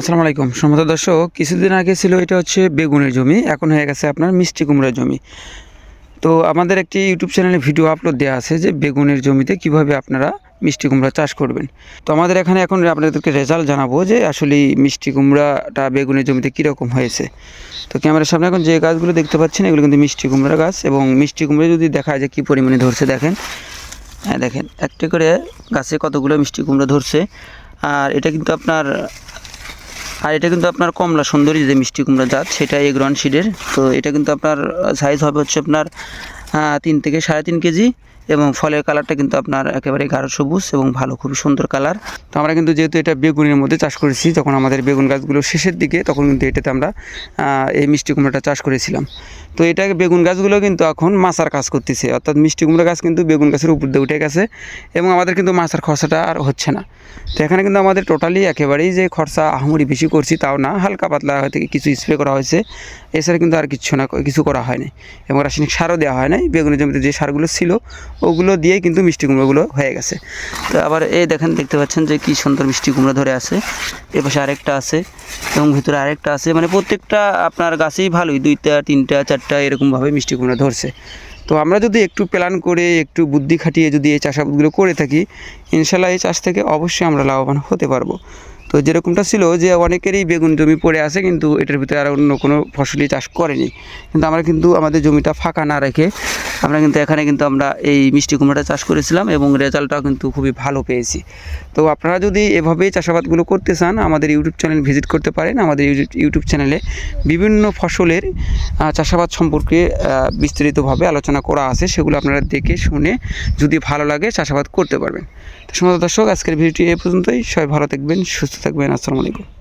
আসসালামু আলাইকুম। সম্মত দর্শক, কিছুদিন আগে ছিল এটা হচ্ছে বেগুনের জমি, এখন হয়ে গেছে আপনার মিষ্টি কুমড়ার জমি। তো আমাদের একটি ইউটিউব চ্যানেলে ভিডিও আপলোড দেওয়া আছে যে বেগুনের জমিতে কীভাবে আপনারা মিষ্টি কুমড়া চাষ করবেন। তো আমাদের এখানে এখন আপনাদেরকে রেজাল্ট জানাব যে আসলে মিষ্টি কুমড়াটা বেগুনের জমিতে কীরকম হয়েছে। তো ক্যামেরার সামনে এখন যে গাছগুলো দেখতে পাচ্ছেন, এগুলো কিন্তু মিষ্টি কুমড়া গাছ এবং মিষ্টি কুমড়া যদি দেখা যায় কী পরিমাণে ধরছে দেখেন। হ্যাঁ দেখেন, একটি করে গাছে কতগুলো মিষ্টি কুমড়া ধরছে। আর এটা কিন্তু আপনার আর এটা কিন্তু আপনার কমলা সুন্দরী যে মিষ্টি কুমড়া জাত, সেটা এগ্রন সিডের তো এটা কিন্তু আপনার সাইজ হবে হচ্ছে আপনার তিন থেকে সাড়ে তিন কেজি এবং ফলের কালারটা কিন্তু আপনার একেবারে গাঢ় সবুজ এবং ভালো, খুবই সুন্দর কালার। তো আমরা কিন্তু যেহেতু এটা বেগুনের মধ্যে চাষ করেছি, যখন আমাদের বেগুন গাছগুলো শেষের দিকে, তখন কিন্তু এটাতে আমরা এই মিষ্টি কুমড়াটা চাষ করেছিলাম। তো এটা বেগুন গাছগুলো কিন্তু এখন মাছার কাজ করতেছে, অর্থাৎ মিষ্টি কুমড়া গাছ কিন্তু বেগুন গাছের উপর দিয়ে উঠে গেছে এবং আমাদের কিন্তু মাছার খরচাটা আর হচ্ছে না। তো এখানে কিন্তু আমাদের টোটালি একেবারেই যে খরচা আহামরি বেশি করছি তাও না, হালকা পাতলা হয়তো কিছু স্প্রে করা হয়েছে, এছাড়া কিন্তু আর কিছু না, কিছু করা হয়নি এবং রাসায়নিক সারও দেওয়া হয় নাই, বেগুনের জমিতে যে সারগুলো ছিল, ওগুলো দিয়ে কিন্তু মিষ্টি কুমড়োগুলো হয়ে গেছে। তো আবার এই দেখেন, দেখতে পাচ্ছেন যে কি সুন্দর মিষ্টি কুমড়ো ধরে আছে। এপাশে আরেকটা আছে এবং ভিতরে আরেকটা আছে। মানে প্রত্যেকটা আপনার গাছেই ভালোই, দুইটা, তিনটা, চারটা এরকমভাবে মিষ্টি কুমড়ো ধরছে। তো আমরা যদি একটু প্ল্যান করে, একটু বুদ্ধি খাটিয়ে যদি এই চাষাবাদগুলো করে থাকি, ইনশাল্লাহ এই চাষ থেকে অবশ্যই আমরা লাভবান হতে পারব। তো যেরকমটা ছিল যে অনেকেরই বেগুন জমি পড়ে আছে, কিন্তু এটার ভিতরে আর অন্য কোনো ফসলই চাষ করেনি। কিন্তু আমরা কিন্তু আমাদের জমিটা ফাঁকা না রেখে আমরা কিন্তু এখানে কিন্তু আমরা এই মিষ্টি কুমড়াটা চাষ করেছিলাম এবং রেজাল্টটাও কিন্তু খুবই ভালো পেয়েছি। তো আপনারা যদি এভাবেই চাষাবাদগুলো করতে চান, আমাদের ইউটিউব চ্যানেল ভিজিট করতে পারেন। আমাদের ইউটিউব- চ্যানেলে বিভিন্ন ফসলের চাষাবাদ সম্পর্কে বিস্তারিতভাবে আলোচনা করা আছে। সেগুলো আপনারা দেখে শুনে যদি ভালো লাগে চাষাবাদ করতে পারবেন। তো সমস্ত দর্শক, আজকের ভিডিওটি এ পর্যন্তই। সবাই ভালো থাকবেন, সুস্থ থাকবেন। আসসালামু আলাইকুম।